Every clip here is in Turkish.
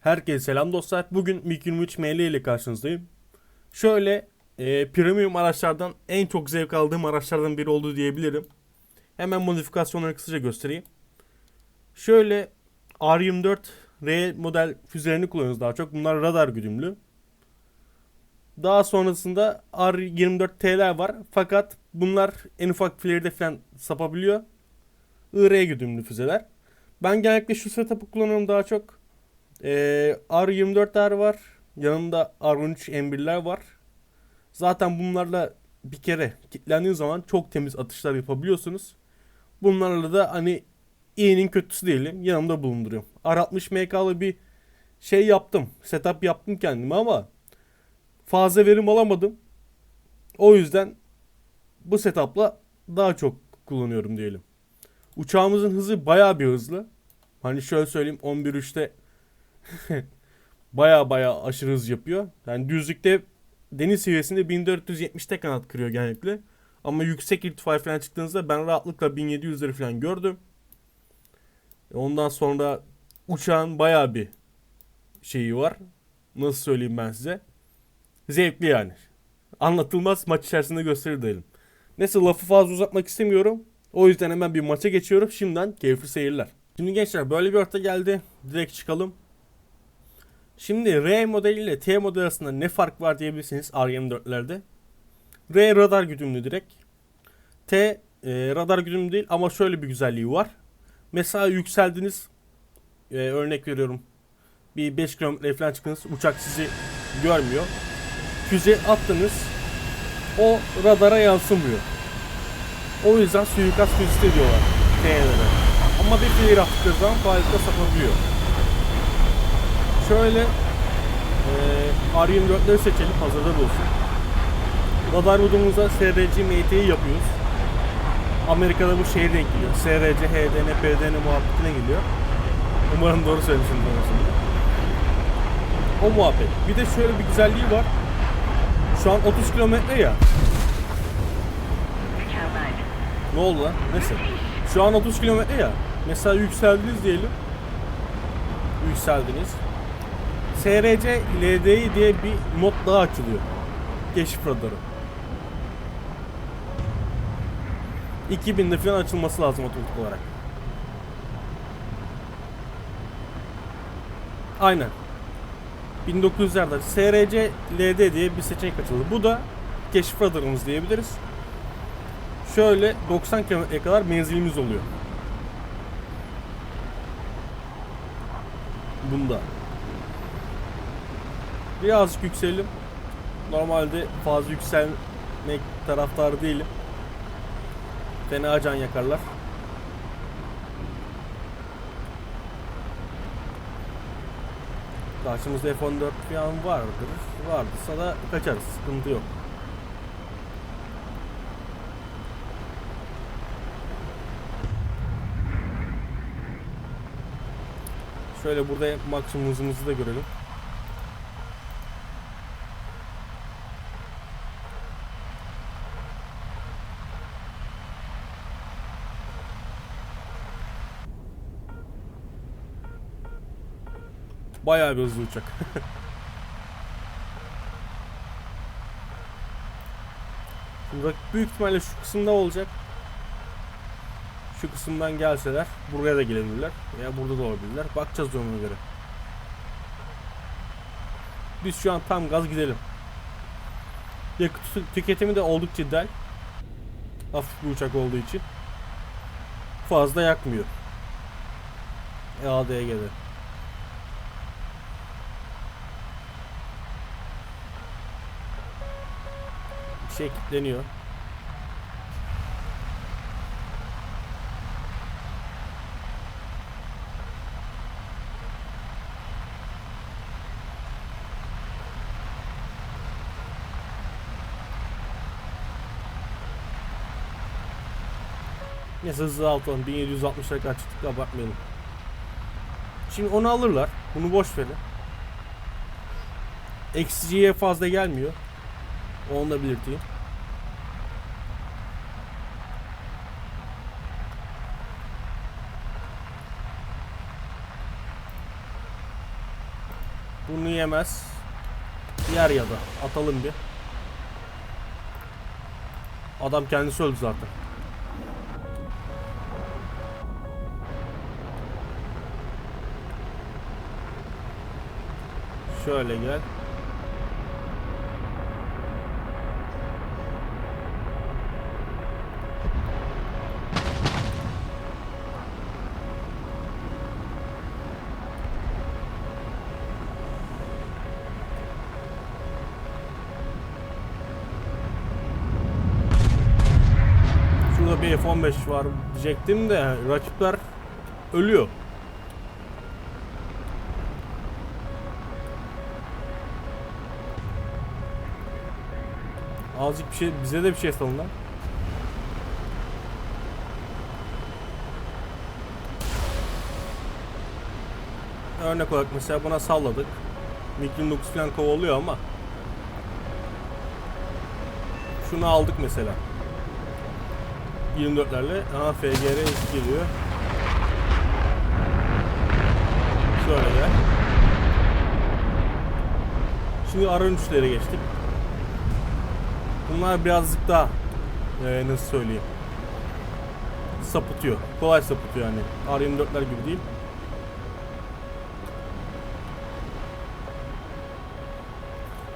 Herkese selam dostlar. Bugün MiG-23 ML ile karşınızdayım. Şöyle e, premium araçlardan en çok zevk aldığım araçlardan biri oldu diyebilirim. Hemen modifikasyonları kısaca göstereyim. Şöyle R24 R model füzelerini kullanıyoruz daha çok. Bunlar radar güdümlü. Daha sonrasında R24T'ler var. Fakat bunlar en ufak filerde falan sapabiliyor. IR güdümlü füzeler. Ben genellikle şu setup'ı kullanıyorum daha çok. Ee, R24'ler var. Yanında R13 M1'ler var. Zaten bunlarla bir kere kilitlendiğiniz zaman çok temiz atışlar yapabiliyorsunuz. Bunlarla da hani iyinin kötüsü değilim. Yanımda bulunduruyorum. R60 MK'lı bir şey yaptım. Setup yaptım kendime ama fazla verim alamadım. O yüzden bu setup'la daha çok kullanıyorum diyelim. Uçağımızın hızı bayağı bir hızlı. Hani şöyle söyleyeyim 11.3'te baya baya aşırı hız yapıyor. Yani düzlükte deniz seviyesinde 1470'te kanat kırıyor genellikle. Ama yüksek irtifa falan çıktığınızda ben rahatlıkla 1700'leri falan gördüm. Ondan sonra uçağın baya bir şeyi var. Nasıl söyleyeyim ben size? Zevkli yani. Anlatılmaz maç içerisinde gösterir diyelim. Neyse lafı fazla uzatmak istemiyorum. O yüzden hemen bir maça geçiyorum. Şimdiden keyifli seyirler. Şimdi gençler böyle bir orta geldi. Direkt çıkalım. Şimdi R modeli ile T modeli arasında ne fark var diyebilirsiniz R24'lerde. R radar güdümlü direkt. T e, radar güdümlü değil ama şöyle bir güzelliği var. Mesela yükseldiniz e, örnek veriyorum bir 5 kilometre falan çıktınız uçak sizi görmüyor. Füze attınız o radara yansımıyor. O yüzden suikast füzesi diyorlar T'lere. Ama bir fiil attıkları zaman kolaylıkla sapabiliyor. Şöyle e, R24'leri seçelim hazırda da olsun. Radar modumuza SRC MT'yi yapıyoruz. Amerika'da bu şeye denk geliyor. SRC, HDN, PDN muhabbetine geliyor. Umarım doğru söylemişim sonrasında. O muhabbet. Bir de şöyle bir güzelliği var. Şu an 30 kilometre ya. Ne oldu lan? Neyse. Şu an 30 kilometre ya. Mesela yükseldiniz diyelim. Yükseldiniz. SRC LDI diye bir mod daha açılıyor. Keşif radarı. 2000'de falan açılması lazım otomatik olarak. Aynen. 1900'lerde SRC LD diye bir seçenek açıldı. Bu da keşif radarımız diyebiliriz. Şöyle 90 kilometreye kadar menzilimiz oluyor. Bunda. Birazcık yükselim. Normalde fazla yükselmek taraftarı değilim. Fena can yakarlar. Karşımızda F-14 falan vardır. Vardıysa da kaçarız. Sıkıntı yok. Şöyle burada maksimum hızımızı da görelim. Bayağı bir hızlı uçak. Şimdi büyük ihtimalle şu kısımda olacak. Şu kısımdan gelseler buraya da gelebilirler. Veya burada da olabilirler. Bakacağız ona göre. Biz şu an tam gaz gidelim. Yakıt tüketimi de oldukça del. Hafif bir uçak olduğu için. Fazla yakmıyor. EADG'de. Bir şey kilitleniyor. Neyse hızlı altalım. 1760'lara kadar çıktık abartmayalım. Şimdi onu alırlar. Bunu boş verin. XG'ye fazla gelmiyor. Onu da belirteyim. Bunu yemez. Yer ya da atalım bir. Adam kendisi öldü zaten. Şöyle gel. Şurada bir F-15 var diyecektim de rakipler ölüyor. Azıcık bir şey bize de bir şey salın lan. Örnek olarak mesela buna salladık. MiG-29 falan kovalıyor ama şunu aldık mesela. 24'lerle aha FGR geliyor. Şöyle gel. Şimdi ara 3'lere geçtik. Bunlar birazcık daha eee, nasıl söyleyeyim sapıtıyor. Kolay sapıtıyor yani. R24'ler gibi değil.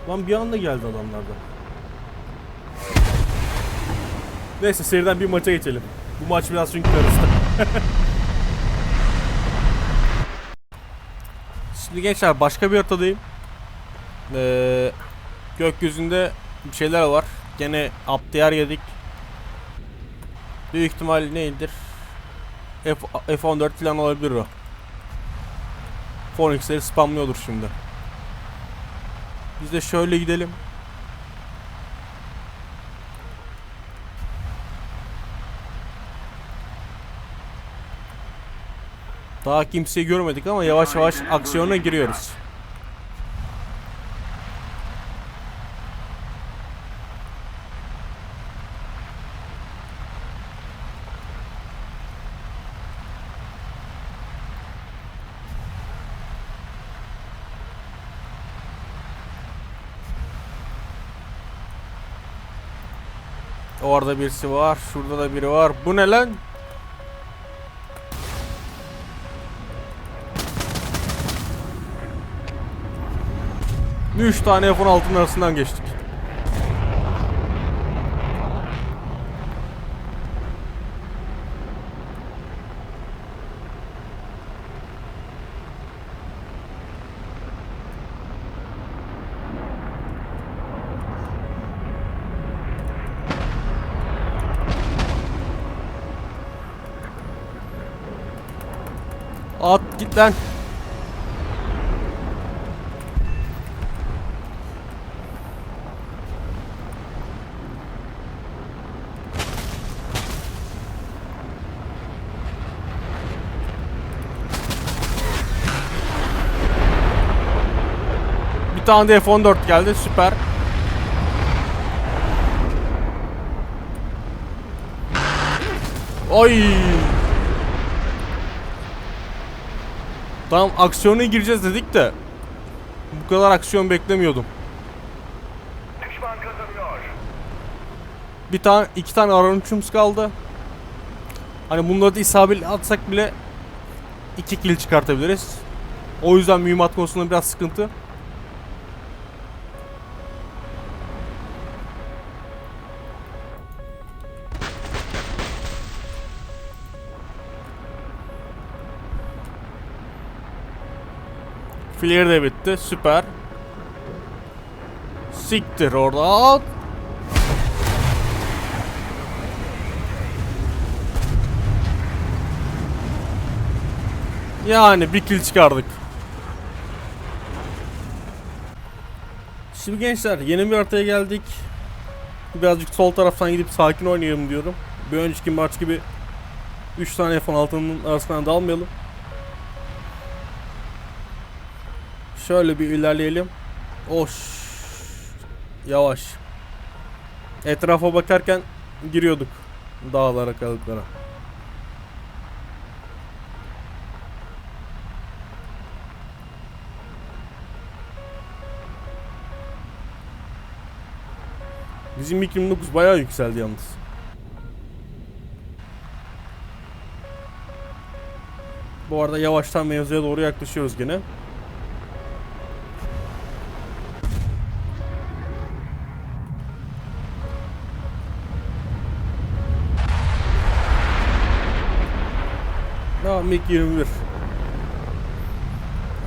Lan bir anda geldi adamlardan. Neyse seriden bir maça geçelim. Bu maç biraz çünkü karıştı. Şimdi gençler başka bir haritadayım. Ee, gökyüzünde bir şeyler var. Gene Abdiyar yedik. Büyük ihtimal neydir? F F14 falan olabilir o. Phoenix'leri spamlıyordur şimdi. Biz de şöyle gidelim. Daha kimseyi görmedik ama yavaş yavaş aksiyona giriyoruz. Orada birisi var. Şurada da biri var. Bu ne lan? Üç tane F-16'nın arasından geçtik. At git lan. Tane de F14 geldi süper. Oy! Tamam aksiyona gireceğiz dedik de bu kadar aksiyon beklemiyordum. Düşman kazanıyor. Bir tane iki tane aranışımız kaldı. Hani bunları da isabetli atsak bile iki kill çıkartabiliriz. O yüzden mühimmat konusunda biraz sıkıntı. Flare de bitti. Süper. Siktir orada. Yani bir kill çıkardık. Şimdi gençler yeni bir haritaya geldik. Birazcık sol taraftan gidip sakin oynayalım diyorum. Bir önceki maç gibi 3 tane F-16'nın arasından dalmayalım. Şöyle bir ilerleyelim. Oş. Yavaş. Etrafa bakarken giriyorduk dağlara kalıklara. Bizim 2009 bayağı yükseldi yalnız. Bu arada yavaştan mevzuya doğru yaklaşıyoruz gene. Aa MiG-21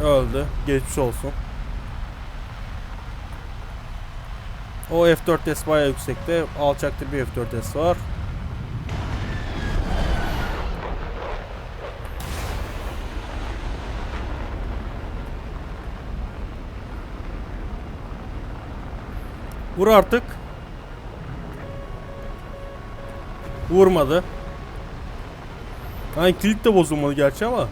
Öldü. Geçmiş olsun. O F4S bayağı yüksekte. Alçakta bir F4S var. Vur artık. Vurmadı. Hani kilit de bozulmadı gerçi ama.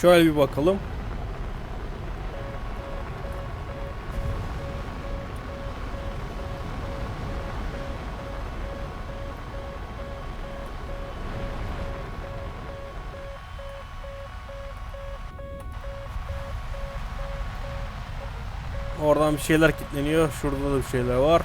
Şöyle bir bakalım. Oradan bir şeyler kilitleniyor. Şurada da bir şeyler var.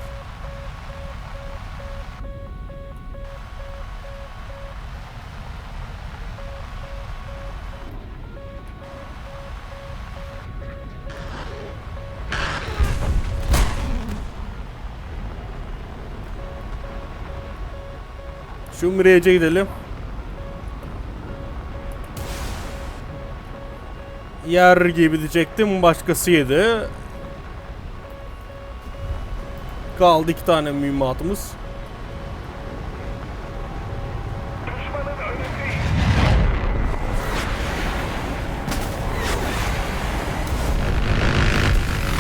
Şu Mirage'e gidelim. Yer gibi diyecektim. Başkası yedi. Kaldı iki tane mühimmatımız.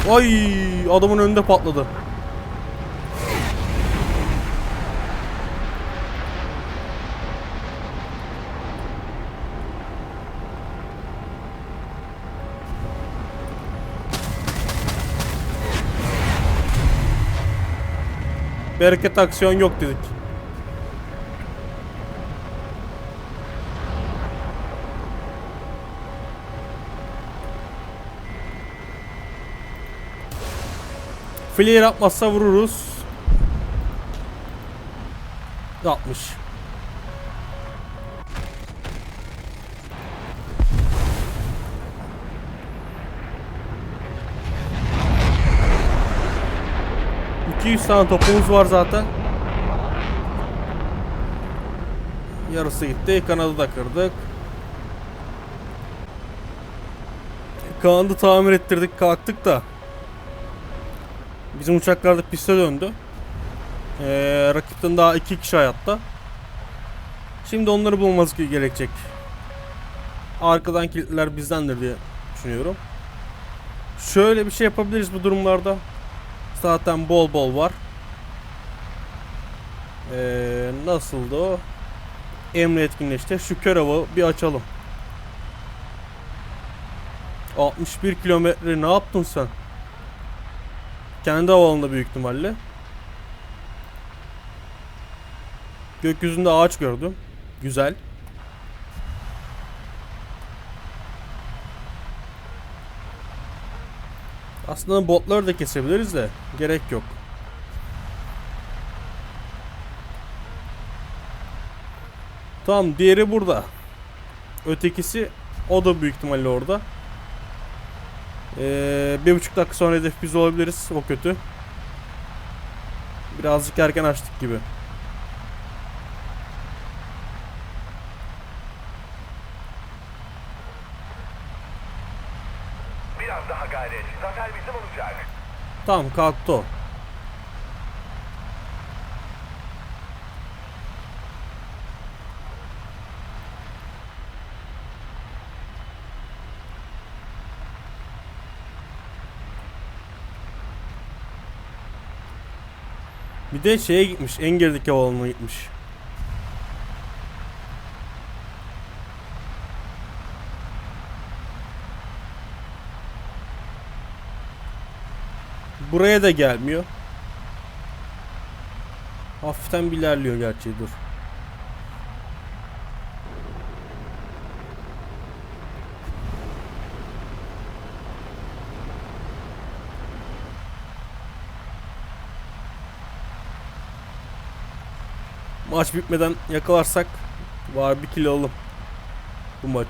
Ay adamın önünde patladı. Bereket aksiyon yok dedik. Flare atmazsa vururuz. 60. İki yüz tane topumuz var zaten. Yarısı gitti. Kanadı da kırdık. Kanadı tamir ettirdik kalktık da. Bizim uçaklar da piste döndü. Ee, rakipten daha iki kişi hayatta. Şimdi onları bulmamız gerekecek. Arkadan kilitler bizdendir diye düşünüyorum. Şöyle bir şey yapabiliriz bu durumlarda. Zaten bol bol var. Ee, nasıldı o? Emre etkinleşti. Şu kör avı bir açalım. 61 kilometre ne yaptın sen? Kendi havalında büyük ihtimalle. Gökyüzünde ağaç gördüm. Güzel. Aslında botları da kesebiliriz de gerek yok. Tamam diğeri burada. Ötekisi o da büyük ihtimalle orada. Ee, bir buçuk dakika sonra hedef biz olabiliriz. O kötü. Birazcık erken açtık gibi. Biraz daha gayret. Zafer bizim olacak. Tamam kalktı o. Bir de şeye gitmiş. En gerideki havaalanına gitmiş. Buraya da gelmiyor. Hafiften ilerliyor gerçi dur. Maç bitmeden yakalarsak var bir kilo alım bu maç.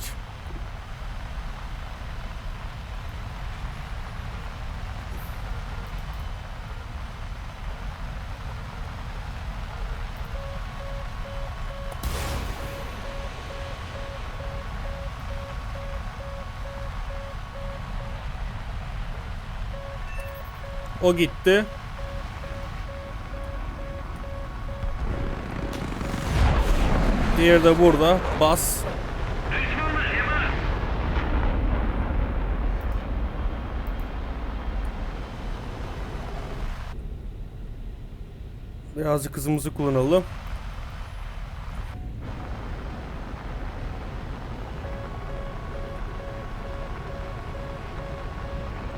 O gitti. Diğeri de burada. Bas. Birazcık hızımızı kullanalım.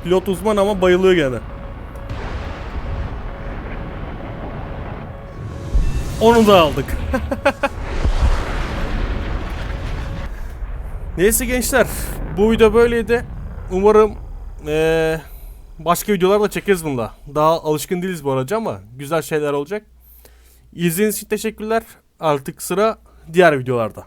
Pilot uzman ama bayılıyor gene. Onu da aldık. Neyse gençler bu video böyleydi. Umarım eee, başka videolar da çekeriz bunda. Daha alışkın değiliz bu araca ama güzel şeyler olacak. İzlediğiniz için teşekkürler. Artık sıra diğer videolarda.